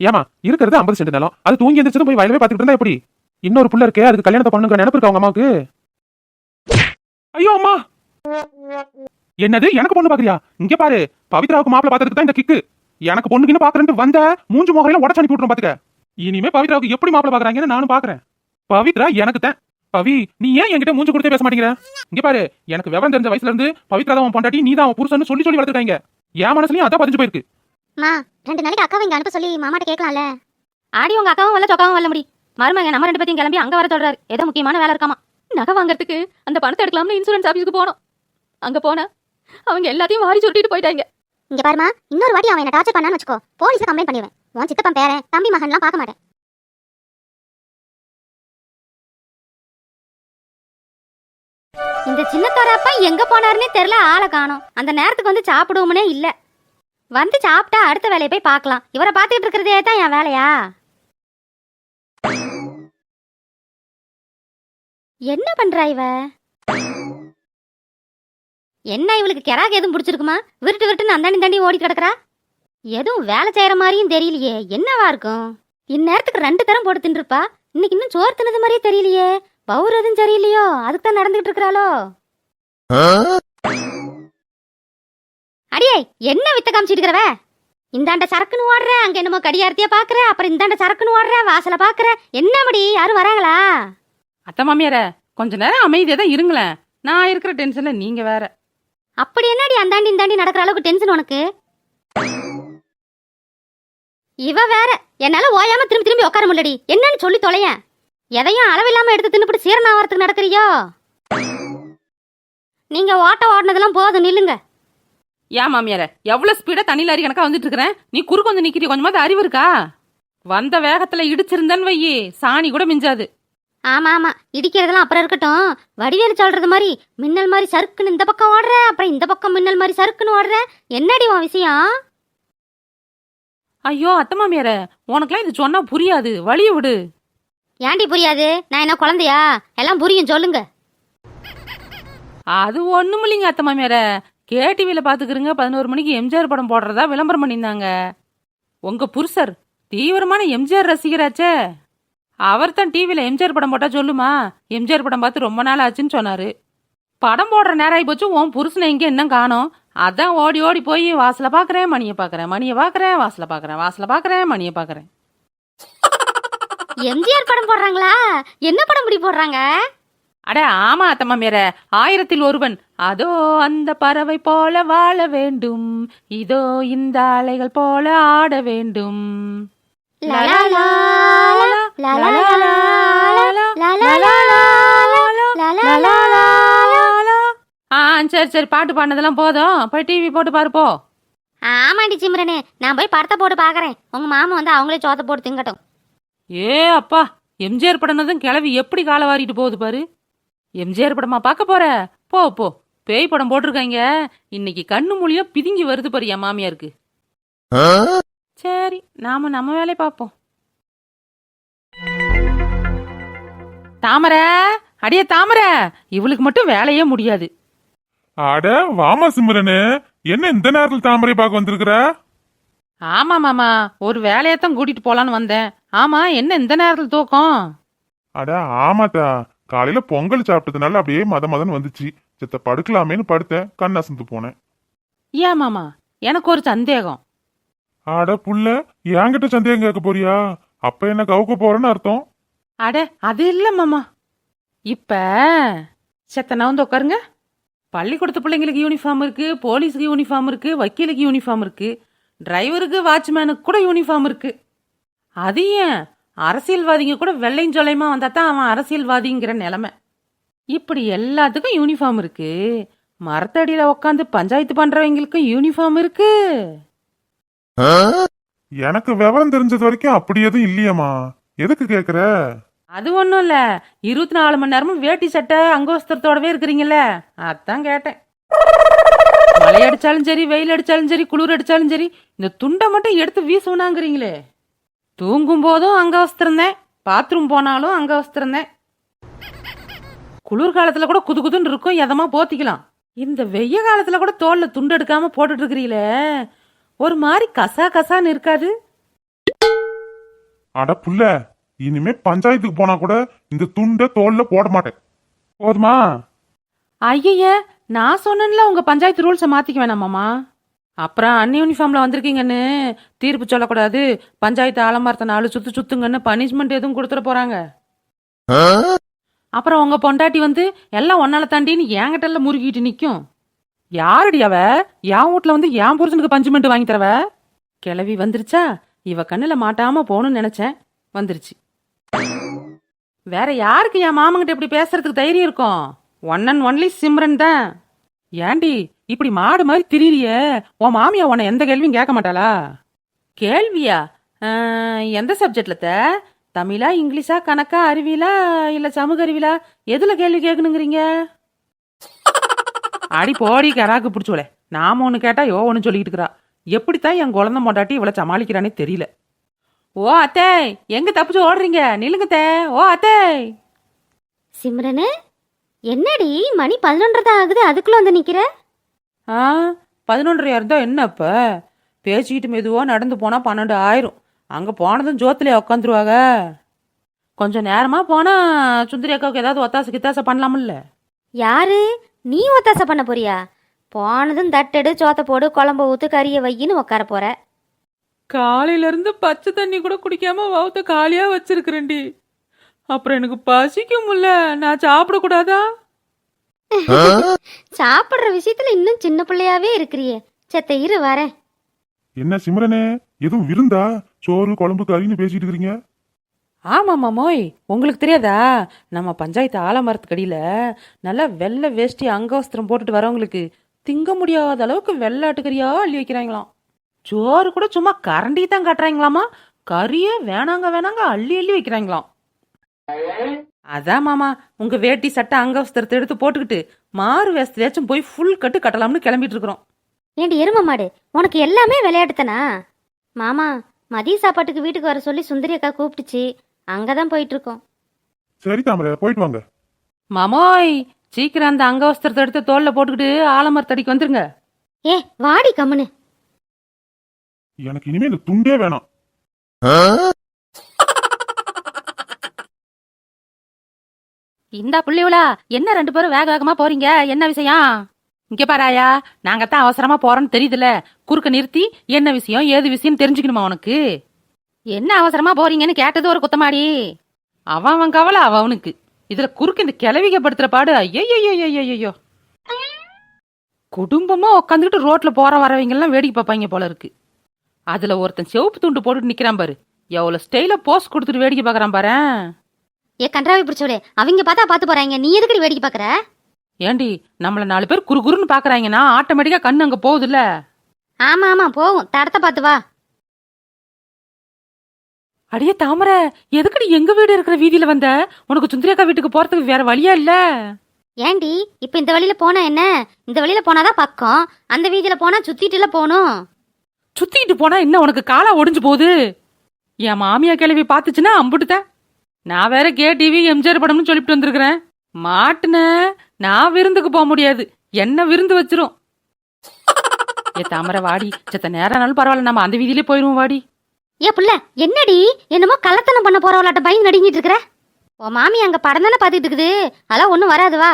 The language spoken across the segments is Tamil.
ஏமா இருக்கிறது ஐம்பது சென்ட் நிலம். அது தூங்கி எந்திரிச்சதும் போய் வயலவே பார்த்துட்டு இருந்தா எப்படி? இன்னொரு புள்ள இருக்கே அதுக்கு கல்யாணத்தை பண்ணுங்க நினைப்பு இருக்கா உங்க அம்மாவுக்கு? ஐயோ அம்மா! என்னது எனக்கு பொண்ணு பாக்குறியா இங்க பாரு பவித்ராவுக்கு மாப்பிள்ள பார்த்ததுக்கு தான் இந்த கிக்கு. எனக்கு பொண்ணுக்குன்னு பாக்குறேன்ட்டு வந்த மூஞ்சு முகரையில உடச்சு அனுப்பி விட்டுரும் பாத்துக்க. இனிமே பவித்ராவுக்கு எப்படி மாப்பிள்ள பாக்குறாங்கன்னு நானும் பாக்குறேன் பவித்ரா எனக்கு தான். பவி நீ ஏன் என்கிட்ட மூஞ்சு கொடுத்தே பேச மாட்டேங்கிற? இங்க பாரு எனக்கு விவரம் தெரிஞ்ச வயசுல இருந்து பவித்ரா தான் உன் பொண்டாட்டி நீ தான் அவன் புருஷன்னு சொல்லி சொல்லி வளர்த்துருக்காங்க. என் மனசுலயும் அதான் பதிஞ்சு போயிருக்கு. மா ரெண்டு நாளைக்கு அக்காவை இங்க அனுப்ப சொல்லி மாமாட்ட கேட்கலாம்ல? ஆடி உங்க அக்காவும் வரல சொக்காவும் வரல முடி. மருமக நம்ம ரெண்டு பேத்தையும் கிளம்பி அங்க வர சொல்றாரு. ஏதோ முக்கியமான வேலை இருக்காமா? நகை வாங்குறதுக்கு அந்த பணத்தை எடுக்கலாம்னு இன்சூரன்ஸ் ஆபீஸ்க்கு போனோம். அங்க போனா அவங்க எல்லாத்தையும் வாரி சுருட்டிட்டு போயிட்டாங்க. இங்க பாருமா இன்னொரு வாட்டி அவன் என்ன டார்ச்சர் பண்ணான்னு வச்சுக்கோ. போலீஸ்ல கம்ப்ளைண்ட் பண்ணிடுவேன். உன் சித்தப்பன் பேரன் தம்பி மகன்லாம் பார்க்க மாட்டேன். இந்த சின்னத்தாராப்பா எங்க போனாருன்னே தெரியல ஆளை காணோம். அந்த நேரத்துக்கு வந்து சாப்பிடுவோம்னே இல்ல. வந்து சாப்பிட்டா அடுத்த வேலையை போய் பார்க்கலாம். இவரை பார்த்துக்கிட்டு இருக்கிறதே தான் என் வேலையா? என்ன பண்றா இவ? என்ன இவளுக்கு கெராக் எதுவும் பிடிச்சிருக்குமா? விருட்டு விருட்டுன்னு அந்தாண்டி தாண்டி ஓடி கிடக்குறா? எதுவும் வேலை செய்யற மாதிரியும் தெரியலையே. என்னவா இருக்கும்? இந்நேரத்துக்கு ரெண்டு தரம் போட்டு தின்றுப்பா. இன்னைக்கு இன்னும் சோறு தின்னது மாதிரியே தெரியலையே. பவுர் எதுவும் சரியில்லையோ? அதுக்கு தான் நடந்துகிட்டு இருக்கிறாளோ அடியே என்ன வித்த காமிச்சிட்டு இருக்கிறவ இந்தாண்ட சரக்குன்னு ஓடுற அங்க என்னமோ கடியாரத்திய பாக்குற அப்புறம் இந்தாண்ட சரக்குன்னு ஓடுற வாசல பாக்குற என்ன மடி யாரும் வராங்களா? அத்தை மாமியார கொஞ்ச நேரம் அமைதியா தான் இருங்களேன். நான் இருக்கிற டென்ஷன்ல நீங்க வேற. அப்படி என்னடி அந்தாண்டி இந்தாண்டி நடக்கிற அளவுக்கு டென்ஷன் உனக்கு? இவ வேற என்னால ஓயாம திரும்பி திரும்பி உட்கார முடியலடி. என்னன்னு சொல்லி தொலையேன். எதையும் அளவில்லாம எடுத்து தின்னுபிட்டு சீரணம் ஆகிறதுக்கு நடக்கிறியோ? நீங்க ஓட்ட ஓடினதெல்லாம் போதும் நில்லுங்க. ஏன் மாமியார எவ்வளவு ஸ்பீடா தண்ணியில் அறி கணக்கா வந்துட்டு இருக்கிறேன் நீ குறுக்கு வந்து நிக்கிறிய கொஞ்சமாவது அறிவு இருக்கா? வந்த வேகத்துல இடிச்சிருந்தேன்னு வையி சாணி கூட மிஞ்சாது. ஆமா ஆமா இடிக்கிறதெல்லாம் அப்புறம் இருக்கட்டும். வடிவேலு சொல்றது மாதிரி மின்னல் மாதிரி சறுக்குன்னு இந்த பக்கம் ஓடுற அப்புறம் இந்த பக்கம் மின்னல் மாதிரி சறுக்குன்னு ஓடுற என்னடி உன் விஷயம்? ஐயோ அத்தை மாமியார உனக்குலாம் இது சொன்னா புரியாது. வழிய விடு. ஏன்டி புரியாது? நான் என்ன குழந்தையா? எல்லாம் புரியும் சொல்லுங்க. அது ஒண்ணும் இல்லைங்க அத்தை மாமியார. கேடிவியில பாத்துக்கிறீங்க பதினோரு மணிக்கு எம்ஜிஆர் படம் போடுறதா விளம்பரம் பண்ணியிருந்தாங்க. உங்க புருஷர் தீவிரமான எம்ஜிஆர் ரசிகராச்சே. அவர் தான் டிவியில எம்ஜிஆர் படம் போட்டா சொல்லுமா? எம்ஜிஆர் படம் பார்த்து ரொம்ப நாள் ஆச்சுன்னு சொன்னாரு. படம் போடுற நேரம் ஆகி போச்சு உன் புருஷனை எங்க என்ன காணோம்? அதான் ஓடி ஓடி போய் வாசல பாக்குறேன் மணியை பாக்குறேன் மணியை பாக்குறேன் வாசல பாக்குறேன் வாசல பாக்குறேன் மணியை பாக்குறேன். எம்ஜிஆர் படம் போடுறாங்களா என்ன படம் இப்படி போடுறாங்க அட ஆமா அத்தம்மா மேர ஆயிரத்தில் ஒருவன் அதோ அந்த பறவை போல வாழ வேண்டும் இதோ இந்த அலைகள் போல ஆட வேண்டும் ஆ சரி சரி பாட்டு பாடினதெல்லாம் போதும் போய் டிவி போட்டு பாருப்போ ஆமாண்டி சிம்ரனே நான் போய் படத்தை போட்டு பார்க்குறேன் உங்க மாமா வந்து அவங்களே சோத்த போட்டு திங்கட்டும் ஏ அப்பா எம்ஜிஆர் படம்னதும் கிளவி எப்படி காலை வாரிட்டு போகுது பாரு? எம்ஜிஆர் படமா பார்க்க போற? போ போ. பேய் படம் போட்டிருக்காங்க. இன்னைக்கு கண்ணு மொழியா பிதுங்கி வருது பாரு என் மாமியாருக்கு. சரி நாம நம்ம வேலையை பார்ப்போம். தாமரை அடியே தாமரை இவளுக்கு மட்டும் வேலையே முடியாது. அட வாமா சிம்ரனு என்ன இந்த நேரத்தில் தாமரை பார்க்க வந்திருக்கிற? ஆமா மாமா. ஒரு வேலையத்தான் கூட்டிட்டு போலான்னு வந்தேன். ஆமா என்ன இந்த நேரத்துல தூக்கம்? அட ஆமாத்தா. காலையில பொங்கல் சாப்பிட்டதுனால அப்படியே மத மதன்னு வந்துச்சு. சித்த படுக்கலாமேன்னு படுத்தேன். கண் அசந்து போனேன். ஏன் மாமா? எனக்கு ஒரு சந்தேகம். அட புள்ள. என்கிட்ட சந்தேகம் கேட்க போறியா? அப்ப என்ன கவுக்க போறேன்னு அர்த்தம்? அட அது இல்ல மாமா. இப்ப செத்த நான் வந்து உட்காருங்க. பள்ளிக்கூடத்து பிள்ளைங்களுக்கு யூனிஃபார்ம் இருக்கு போலீஸுக்கு யூனிஃபார்ம் இருக்கு வக்கீலுக்கு யூனிஃபார்ம் இருக்கு. டிரைவருக்கு வாட்ச்மேனுக்கு கூட யூனிஃபார்ம் இருக்கு. அது ஏன்? அரசியல்வாதிங்க கூட வெள்ளையும் சொல்லையுமா வந்தா தான் அவன் அரசியல்வாதிங்கிற நிலைமை. இப்படி எல்லாத்துக்கும் யூனிஃபார்ம் இருக்கு. மரத்தடியில உட்காந்து பஞ்சாயத்து பண்றவங்களுக்கும் யூனிஃபார்ம் இருக்கு. எனக்கு விவரம் தெரிஞ்சது வரைக்கும் அப்படி எதுவும் இல்லையம்மா. எதுக்கு கேக்குற? அது ஒன்றும் இல்லை. இருபத்தி நாலு மணி நேரமும் வேட்டி சட்டை அங்கோஸ்திரத்தோடவே இருக்கிறீங்கல்ல. அதான் கேட்டேன். மழை அடிச்சாலும் சரி வெயில் அடிச்சாலும் சரி குளிர் அடிச்சாலும் சரி இந்த துண்டை மட்டும் எடுத்து வீசுனாங்கிறீங்களே தூங்கும் போதும் அங்கவஸ்திரம் தான் பாத்ரூம் போனாலும் அங்க வஸ்திரம்தான் குளிர்காலத்துல கூட குது குதுன்னு இருக்கும் எதமா போத்திக்கலாம். இந்த வெய்ய காலத்துல கூட தோல்ல துண்டு எடுக்காம போட்டுட்டு இருக்கிறீங்களே ஒரு மாதிரி கசா கசான்னு இருக்காது. அட புள்ள இனிமே பஞ்சாயத்துக்கு போனா கூட இந்த துண்டை தோல்ல போட மாட்டேன். போதுமா? ஐய நான் சொன்னேன்ல உங்க பஞ்சாயத்து ரூல்ஸை மாத்திக்க வேணாமாமா அப்புறம் அன் யூனிஃபார்ம்ல வந்திருக்கீங்கன்னு தீர்ப்பு சொல்லக்கூடாது பஞ்சாயத்து ஆலமரத்தை நாலு சுத்து சுத்துங்கன்னு பனிஷ்மெண்ட் எதுவும் கொடுத்துட போறாங்க. அப்புறம் உங்க பொண்டாட்டி வந்து எல்லாம் ஒன்னால தாண்டின்னு என்கிட்ட எல்லாம் முறுகிட்டு நிக்கும். யாரடி அவ? என் வீட்ல வந்து என் புருஷனுக்கு பஞ்சுமெண்ட் வாங்கி தரவ? கிளவி வந்துருச்சா? இவ கண்ணுல மாட்டாம போகணும்னு நினைச்சேன். வந்துருச்சு. வேற யாருக்கு என் மாமங்கிட்ட இப்படி பேசுறதுக்கு தைரியம் இருக்கும்? ஒன் அண்ட் ஒன்லி சிம்ரன் தான். ஏண்டி இப்படி மாடு மாதிரி திரியிறிய? உன் மாமியா உன்னை எந்த கேள்வியும் கேட்க மாட்டாளா? கேள்வியா? எந்த சப்ஜெக்ட்ல த? தமிழா இங்கிலீஷா கணக்கா அறிவியலா இல்ல சமூக அறிவியலா? எதுல கேள்வி கேட்கணுங்கிறீங்க? அடி போடி கராக்கு பிடிச்சோலே நாம ஒண்ணு கேட்டா யோ ஒண்ணு சொல்லிட்டு இருக்கிறா. எப்படித்தான் என் குழந்தை மொண்டாட்டி இவ்வளவு சமாளிக்கிறானே தெரியல. ஓ அத்தை எங்க தப்பிச்சு ஓடுறீங்க? நில்லுங்க ஓ அத்தை. சிம்ரனு என்னடி? மணி பதினொன்றரை தான் ஆகுது. அதுக்குள்ள வந்து நிக்கிற? ஆ பதினொன்றரை இருந்தா என்ன இப்ப பேசிக்கிட்டு மெதுவா நடந்து போனா பன்னெண்டு ஆயிரும். அங்க போனதும் ஜோத்துல உக்காந்துருவாங்க கொஞ்சம் நேரமா போனா சுந்தரி அக்காவுக்கு ஏதாவது ஒத்தாசை கித்தாசை பண்ணலாம்ல யாரு? நீ ஒத்தாசை பண்ண போறியா? போனதும் தட்டெடு சோத்த போடு குழம்ப ஊத்து கறியை வையின்னு உட்கார போற. காலையில இருந்து பச்சை தண்ணி கூட குடிக்காம வவுத்த காலியா வச்சிருக்கிறேன்டி. அப்புறம் எனக்கு பசிக்கும்ல நான் சாப்பிடக்கூடாதா? சாப்பிடுற விஷயத்துல இன்னும் சின்ன பிள்ளையாவே இருக்கிறியே. செத்த இரு வரேன். என்ன சிம்ரனே? எதுவும் விருந்தா? சோறு குழம்பு கறின்னு பேசிட்டு இருக்கிறீங்க? ஆமாம்மா மோய் உங்களுக்கு தெரியாதா? நம்ம பஞ்சாயத்து ஆலமரத்துக்கடியில நல்லா வெள்ளை வேஷ்டி அங்கவஸ்திரம் போட்டுட்டு வரவங்களுக்கு திங்க முடியாத அளவுக்கு வெள்ளை ஆட்டுக்கறியா அள்ளி வைக்கிறாங்களாம். சோறு கூட சும்மா கரண்டி தான் கட்டுறாங்களாமா? கறியே வேணாங்க வேணாங்க அள்ளி அள்ளி வைக்கிறாங்களாம். அதான் மாமா உங்க வேட்டி சட்டை அங்கவஸ்திரத்தை எடுத்து போட்டுக்கிட்டு மாறு வேஸ்திரியாச்சும் போய் ஃபுல் கட்டு கட்டலாம்னு கிளம்பிட்டு இருக்கிறோம் ஏண்டி எரும மாடு உனக்கு எல்லாமே விளையாட்டுத்தானா? மாமா மதிய சாப்பாட்டுக்கு வீட்டுக்கு வர சொல்லி சுந்தரி அக்கா கூப்பிட்டுச்சு. அங்கதான் போயிட்டு இருக்கோம் சரி தாமரை போயிட்டு வாங்க. மாமோய் சீக்கிரம் அந்த அங்கவஸ்திரத்தை எடுத்து தோல்ல போட்டுக்கிட்டு ஆலமரத்தடிக்கு வந்துருங்க. ஏ வாடி கம்முனு. எனக்கு இனிமே இந்த துண்டே வேணாம். இந்த புள்ளிவுலா என்ன ரெண்டு பேரும் வேக வேகமா போறீங்க? என்ன விஷயம்? இங்க பாராயா நாங்க தான் அவசரமா போறோம்னு தெரியுதுல. குறுக்க நிறுத்தி என்ன விஷயம் ஏது விஷயம் தெரிஞ்சுக்கணுமா உனக்கு? என்ன அவசரமா போறீங்கன்னு கேட்டது ஒரு குத்தமாடி. அவன் அவன் கவலை அவன் அவனுக்கு. இதுல குறுக்கு இந்த கிளவிக்கப்படுத்துற பாடு ஐயோ குடும்பமா உட்காந்துக்கிட்டு ரோட்ல போற வரவங்க எல்லாம் வேடிக்கை பார்ப்பாங்க போல இருக்கு. அதுல ஒருத்தன் செவப்பு துண்டு போட்டுட்டு நிக்கிறான் பாரு. எவ்வளவு ஸ்டைல போஸ் கொடுத்துட்டு வேடிக்கை பாக்குறான் பாரு. ஏ கன்றாவி பிடிச்சவளே அவங்க பார்த்தா பார்த்து போறாங்க. நீ எதுக்கடி வேடிக்கை பாக்குற ஏண்டி நம்மள நாலு பேர் குறு குறுன்னு பாக்குறாங்கன்னா ஆட்டோமேட்டிக்கா கண்ணு அங்க போகுதுல்ல? ஆமா ஆமா போவோம் தடத்தை பார்த்து வா. அடியே தாமரை எதுக்குடி எங்க வீடு இருக்கிற வீதியில வந்த? உனக்கு சுந்தரியாக்கா வீட்டுக்கு போறதுக்கு வேற வழியா இல்ல? ஏண்டி இப்ப இந்த வழியில போனா என்ன? இந்த வழியில போனாதான் பக்கம். அந்த வீதியில போனா சுத்திட்டுல போகணும். சுத்திட்டு போனா என்ன உனக்கு காலா ஒடிஞ்சு போகுது? என் மாமியா கிளவி பாத்துச்சுன்னா அம்புட்டுதான் நான் வேற கே டிவி எம்ஜிஆர் படம்னு சொல்லிட்டு வந்திருக்கிறேன். மாட்டுன நான் விருந்துக்கு போக முடியாது. என்ன விருந்து வச்சிரும்? ஏ தாமரை வாடி. செத்த நேரம் ஆனாலும் பரவாயில்ல. நம்ம அந்த வீதியிலே போயிருவோம் வாடி. ஏ புள்ள என்னடி? என்னமோ கள்ளத்தனம் பண்ண போறவளாட்ட பயந்து நடுங்கிட்டு இருக்கிற? உன் மாமி அங்க படம் தானே பாத்துட்டு இருக்குது. அதெல்லாம் ஒண்ணும் வராது வா.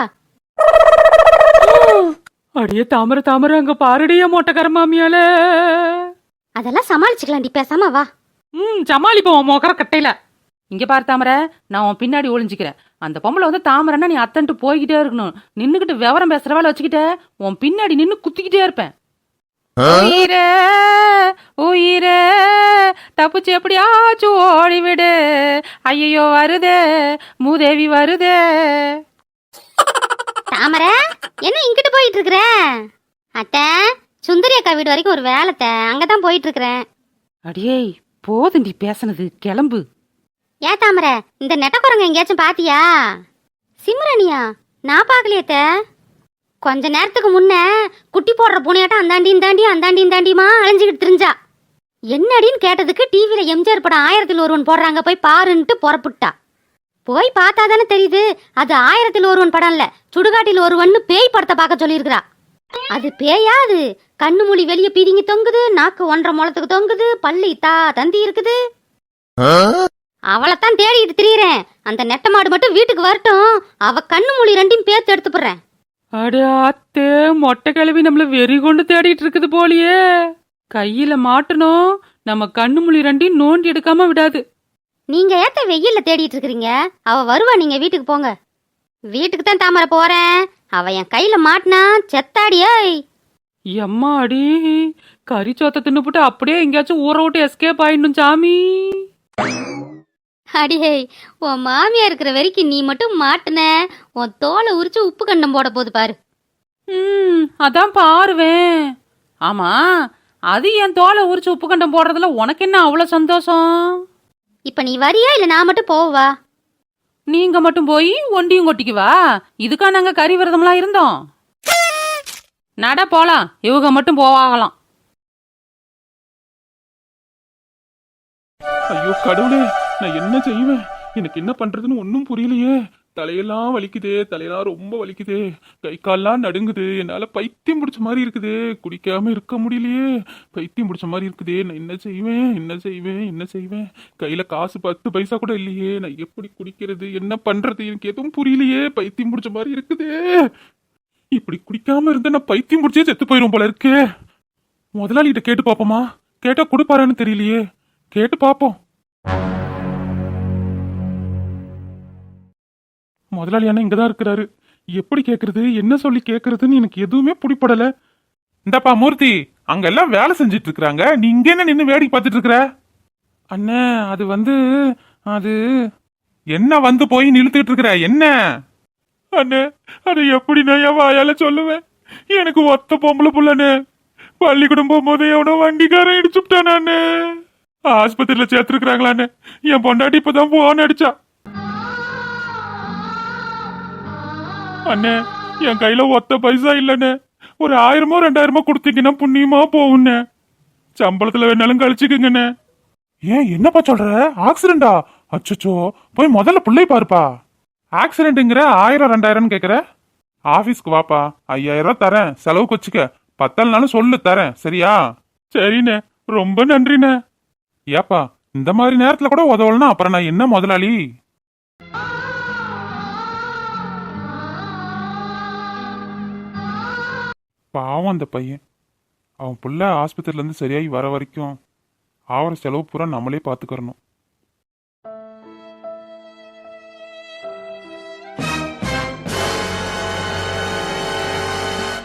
அடியே தாமரை தாமரை அங்க பாருடிய மொட்டைக்கார மாமியால. அதெல்லாம் சமாளிச்சுக்கலாம்டி. பேசாம வா. ம் சமாளிப்போம் மொக்கர கட்டையில. இங்க பாரு தாமரை நான் உன் பின்னாடி ஒளிஞ்சுக்கிறேன். அந்த பொம்பளை வந்து தாமரைன்னா நீ அத்தன்ட்டு போய்கிட்டே இருக்கணும். நின்னுகிட்டு விவரம் பேசுற வேலை வச்சுக்கிட்ட உன் பின்னாடி நின்னு குத்திக்கிட்டே இருப்பேன். உயிரே உயிரே தப்பிச்சு எப்படியாச்சும் ஓடிவிடு. ஐயோ வருதே மூதேவி வருதே. தாமரை என்ன இங்கிட்டு போயிட்டு இருக்கிற அத்தை சுந்தரி அக்கா வீடு வரைக்கும் ஒரு வேலைத்த அங்கதான் போயிட்டு இருக்கிறேன் அடியே போதுண்டி பேசுனது. கிளம்பு. ஏன் தாமரை இந்த நெட்டக்குரங்க எங்கேயாச்சும் பாத்தியா? சிம்ரனியா நான் பார்க்கலையத்த கொஞ்ச நேரத்துக்கு முன்ன குட்டி போடுற பூனையாட்டம் அந்தாண்டி இந்தாண்டி அந்தாண்டி இந்தாண்டியுமா அழிஞ்சுக்கிட்டு தெரிஞ்சா. என்னடின்னு கேட்டதுக்கு டிவியில் எம்ஜிஆர் படம் ஆயிரத்தில் ஒருவன் போடுறாங்க போய் பாருன்ட்டு புறப்புட்டா. போய் பார்த்தா தானே தெரியுது அது ஆயிரத்தில் ஒருவன் படம் இல்லை சுடுகாட்டில் ஒருவன் பேய் படத்தை பார்க்க சொல்லியிருக்கிறா. அது பேயா அது? கண்ணு மொழி வெளியே பிரிங்கி தொங்குது நாக்கு ஒன்றரை முளத்துக்கு தொங்குது பல்லு தா தந்தி இருக்குது. அவளைத்தான் தேடிட்டு திரியிறேன். அந்த நெட்ட மாடு மட்டும் வீட்டுக்கு வரட்டும். அவ கண்ணு மூடி ரெண்டையும் பேத்து எடுத்து போடுறேன். அட அத்தே மொட்டை கிழவி நம்மள வெறி கொண்டு தேடிட்டு இருக்குது போலியே. கையில மாட்டணும் நம்ம கண்ணு முழி ரெண்டையும் நோண்டி எடுக்காம விடாது. நீங்க ஏத்த வெயில்ல தேடிட்டு இருக்கிறீங்க. அவ வருவா நீங்க வீட்டுக்கு போங்க. வீட்டுக்கு தான் தாமரை போறேன். அவ என் கையில மாட்டினா செத்தாடியே எம்மா அடி கறி சோத்த தின்னுபுட்டு அப்படியே எங்கேயாச்சும் ஊற விட்டு எஸ்கேப் ஆயிடணும் சாமி. அடியே உன் மாமியா இருக்கிற வரைக்கும் நீ மட்டும் மாட்டுன. உன் தோலை உரிச்சு உப்பு கண்டம் போட போகுது பாரு. ம் அதான் பாருவேன். ஆமா அது என் தோலை உரிச்சு உப்பு கண்டம் போடுறதுல உனக்கு என்ன அவ்வளோ சந்தோஷம்? இப்ப நீ வரியா இல்ல நான் மட்டும் போவா? நீங்க மட்டும் போய் ஒண்டியும் கொட்டிக்குவா? இதுக்கா நாங்க கறி விரதம்லாம் இருந்தோம். நட போலாம் இவங்க மட்டும் போவாகலாம். ஐயோ கடவுளே. நான் என்ன செய்வேன்? எனக்கு என்ன பண்றதுன்னு ஒன்றும் புரியலையே. தலையெல்லாம் வலிக்குதே தலையெல்லாம் ரொம்ப வலிக்குதே. கை கால்லாம் நடுங்குது. என்னால் பைத்தியம் பிடிச்ச மாதிரி இருக்குது. குடிக்காமல் இருக்க முடியலையே. பைத்தியம் பிடிச்ச மாதிரி இருக்குது. நான் என்ன செய்வேன்? என்ன செய்வேன்? என்ன செய்வேன்? கையில் காசு பத்து பைசா கூட இல்லையே. நான் எப்படி குடிக்கிறது? என்ன பண்ணுறது எனக்கு எதுவும் புரியலையே. பைத்தியம் பிடிச்ச மாதிரி இருக்குதே. இப்படி குடிக்காமல் இருந்தால் நான் பைத்தியம் பிடிச்சே செத்து போயிடும் போல இருக்கே. முதலாளிகிட்ட கேட்டு பார்ப்போமா கேட்டால் கொடுப்பாரான்னு தெரியலையே. கேட்டு பார்ப்போம் முதலாளி இங்கே தான் இருக்கிறாரு. எப்படி கேட்கறது என்ன சொல்லி கேட்கறதுன்னு எனக்கு எதுவுமே பிடிப்படல இந்தப்பா மூர்த்தி அங்கெல்லாம் வேலை செஞ்சிட்டு இருக்கிறாங்க நீ இங்கே என்ன நின்று வேடிக்கை பார்த்துட்டு இருக்கிற அண்ணே அது வந்து அது என்ன வந்து போய் நிறுத்திட்டு இருக்கிற என்ன? அண்ணே அது எப்படி நான் என் வாயால சொல்லுவேன்? எனக்கு ஒத்த பொம்பளை புள்ளண்ணே. பள்ளிக்கூடம் போகும்போது எவனோ வண்டிக்காரன் இடிச்சுட்டானே அண்ணே. ஆஸ்பத்திரியில சேர்த்துருக்காங்களான்னு என் பொண்டாட்டி இப்பதான் போன் அடிச்சா. அண்ணே என் கையில ஒத்த பைசா இல்லண்ணே. ஒரு ஆயிரமோ ரெண்டாயிரமோ கொடுத்தீங்கன்னா புண்ணியமா போகுண்ணே சம்பளத்துல வேணாலும் கழிச்சுக்குங்கண்ணே. ஏன் என்னப்பா சொல்ற? ஆக்சிடென்டா? அச்சச்சோ போய் முதல்ல பிள்ளை பாருப்பா. ஆக்சிடென்ட்ங்கிற ஆயிரம் ரெண்டாயிரம்னு கேக்குற? ஆபீஸ்க்கு வாப்பா. ஐயாயிரம் ரூபாய் தரேன். செலவுக்கு வச்சுக்க. பத்தல்னாலும் சொல்லு தரேன். சரியா? சரிண்ணே. ரொம்ப நன்றிண்ணே. ஏப்பா இந்த மாதிரி நேரத்துல கூட உதவலனா அப்புறம் நான் என்ன முதலாளி? பாவம் அந்த பையன். அவன் புள்ள ஆஸ்பத்திரிலேருந்து சரியாகி வர வரைக்கும் ஆவர செலவு பூரா நம்மளே பாத்துக்கறணும்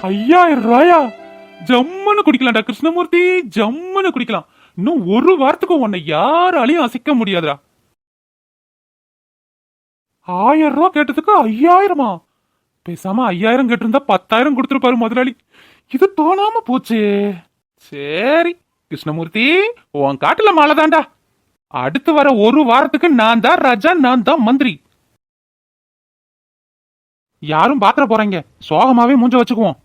ஐயாயிரம் ரூபாயா? ஜம்முன்னு குடிக்கலாம்டா கிருஷ்ணமூர்த்தி. ஜம்முன்னு குடிக்கலாம். இன்னும் ஒரு வாரத்துக்கு உன்னை யாராலையும் அசைக்க முடியாதுடா. ஆயிரம் ரூபா கேட்டதுக்கு ஐயாயிரமா? பேசாம ஐயாயிரம் கேட்டிருந்தா பத்தாயிரம் கொடுத்துருப்பாரு முதலாளி. இது தோணாம போச்சே. சரி கிருஷ்ணமூர்த்தி உன் காட்டுல மழை அடுத்து வர ஒரு வாரத்துக்கு நான் தான் ராஜா நான் தான் மந்திரி. யாரும் பாத்திர போறீங்க. சோகமாவே மூஞ்ச வச்சுக்குவோம்.